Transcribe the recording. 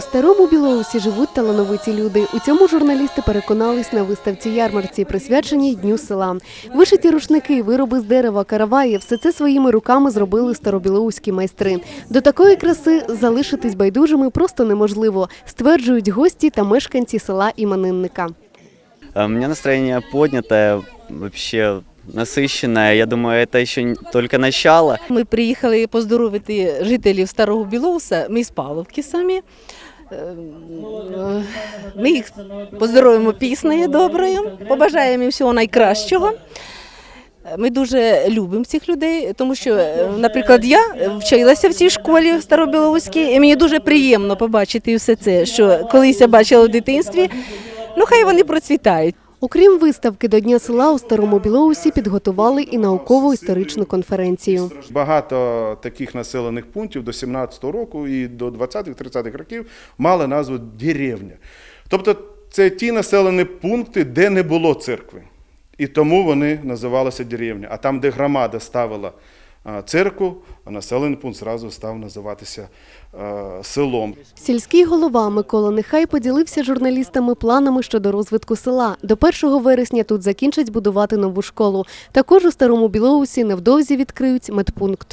старому Білоусі живуть талановиті люди. У цьому журналісти переконались на виставці ярмарці, присвяченій Дню села. Вишиті рушники, вироби з дерева, караваї – все це своїми руками зробили старобілоуські майстри. До такої краси залишитись байдужими просто неможливо, стверджують гості та мешканці села іменинника. У меня настроение поднятое, вообще насыщенное. Я думаю, это еще только начало. Ми приїхали поздоровити жителів Старого Білоуса, ми з Павловки самі. Ми їх поздоровимо піснею доброю, побажаємо їм всього найкращого. Ми дуже любимо цих людей, тому що, наприклад, я вчилася в цій школі Старобіловській, і мені дуже приємно побачити все це, що колись я бачила в дитинстві. Ну, хай вони процвітають. Окрім виставки до Дня села у Старому Білоусі підготували і науково-історичну конференцію. Багато таких населених пунктів до 17-го року і до 20-30-х років мали назву деревня. Тобто це ті населені пункти, де не було церкви. І тому вони називалися деревня. А там, де громада ставила а, церкву, населений пункт зразу став називатися селом. Сільський голова Микола Нехай поділився журналістами планами щодо розвитку села. До 1 вересня тут закінчать будувати нову школу. Також у Старому Білоусі невдовзі відкриють медпункт.